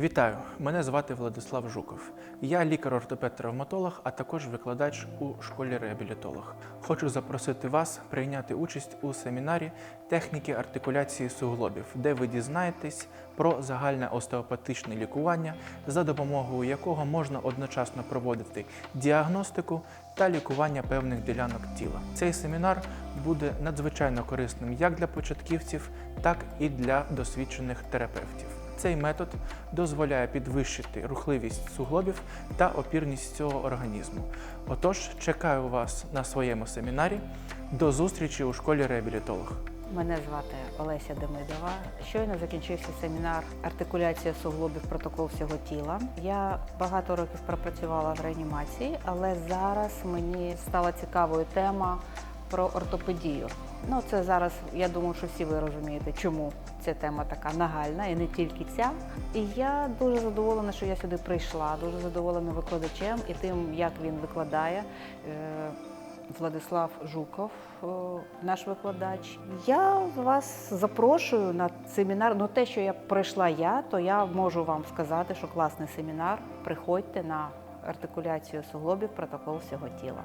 Вітаю! Мене звати Владислав Жуков. Я лікар-ортопед-травматолог, а також викладач у школі реабілітолог. Хочу запросити вас прийняти участь у семінарі техніки артикуляції суглобів, де ви дізнаєтесь про загальне остеопатичне лікування, за допомогою якого можна одночасно проводити діагностику та лікування певних ділянок тіла. Цей семінар буде надзвичайно корисним як для початківців, так і для досвідчених терапевтів. Цей метод дозволяє підвищити рухливість суглобів та опірність цього організму. Отож, чекаю вас на своєму семінарі. До зустрічі у школі реабілітолог. Мене звати Олеся Демидова. Щойно закінчився семінар артикуляція суглобів протокол всього тіла. Я багато років пропрацювала в реанімації, але зараз мені стала цікавою тема про ортопедію. Ну, це зараз, я думаю, що всі ви розумієте, чому ця тема така нагальна і не тільки ця. І я дуже задоволена, що я сюди прийшла, дуже задоволена викладачем і тим, як він викладає. Е, Владислав Жуков, е, наш викладач. Я вас запрошую на семінар. Ну, те, що я пройшла я, то я можу вам сказати, що класний семінар. Приходьте на артикуляцію суглобів протокол всього тіла.